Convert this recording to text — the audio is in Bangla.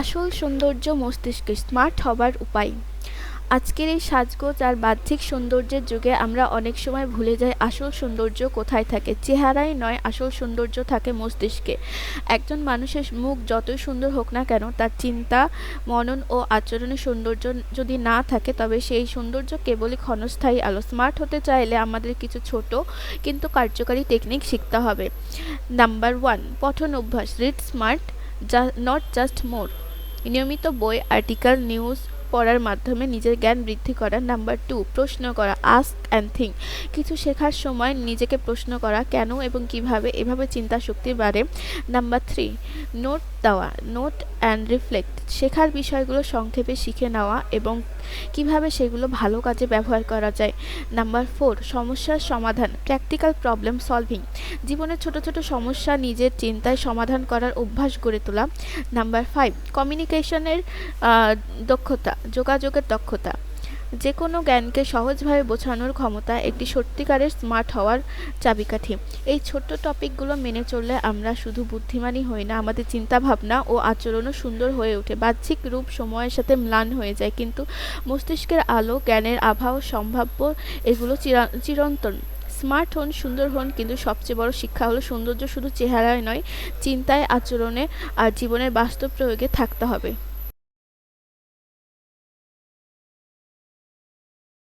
আসল সৌন্দর্য মস্তিষ্কে স্মার্ট হবার উপায়। আজকের এই সাজগোজ আর বাহ্যিক সৌন্দর্যের যুগে আমরা অনেক সময় ভুলে যাই আসল সৌন্দর্য কোথায় থাকে। চেহারায় নয়, আসল সৌন্দর্য থাকে মস্তিষ্কে। একজন মানুষের মুখ যতই সুন্দর হোক না কেন, তার চিন্তা, মনন ও আচরণের সৌন্দর্য যদি না থাকে, তবে সেই সৌন্দর্য কেবলই ক্ষণস্থায়ী আলো। স্মার্ট হতে চাইলে আমাদের কিছু ছোট কিন্তু কার্যকারী টেকনিক শিখতে হবে। নাম্বার ওয়ান পঠন অভ্যাস read smart not just more নিয়মিত বই আর্টিকেল নিউজ পড়ার মাধ্যমে নিজের জ্ঞান বৃদ্ধি করা। নাম্বার টু প্রশ্ন করা আস্ক অ্যান্ড থিঙ্ক কিছু শেখার সময় নিজেকে প্রশ্ন করা, কেন এবং কীভাবে, এভাবে চিন্তা শক্তি বাড়ে। নাম্বার থ্রি নোট দেওয়া নোট অ্যান্ড রিফ্লেক্ট শেখার বিষয়গুলো সংক্ষেপে শিখে নেওয়া এবং কীভাবে সেগুলো ভালো কাজে ব্যবহার করা যায়। নাম্বার ফোর সমস্যার সমাধান প্র্যাকটিক্যাল প্রবলেম সলভিং জীবনের ছোট ছোট সমস্যা নিজের চিন্তায় সমাধান করার অভ্যাস গড়ে তোলা। নাম্বার ফাইভ কমিউনিকেশনের দক্ষতা। যোগাযোগের দক্ষতা। যে কোনো জ্ঞানকে সহজভাবে বোঝানোর ক্ষমতা একটি সত্যিকারের স্মার্ট হওয়ার চাবিকাঠি। এই ছোট্ট টপিকগুলো মেনে চললে আমরা শুধু বুদ্ধিমানই হই না, আমাদের চিন্তাভাবনা ও আচরণও সুন্দর হয়ে ওঠে। বাহ্যিক রূপ সময়ের সাথে ম্লান হয়ে যায়, কিন্তু মস্তিষ্কের আলো, জ্ঞানের আভাও সম্ভাব্য এগুলো চিরা, চিরন্তন। স্মার্ট হন, সুন্দর হন, কিন্তু সবচেয়ে বড় শিক্ষা হলো সৌন্দর্য শুধু চেহারায় নয়, চিন্তায়, আচরণে আর জীবনের বাস্তব প্রয়োগে থাকতে হবে।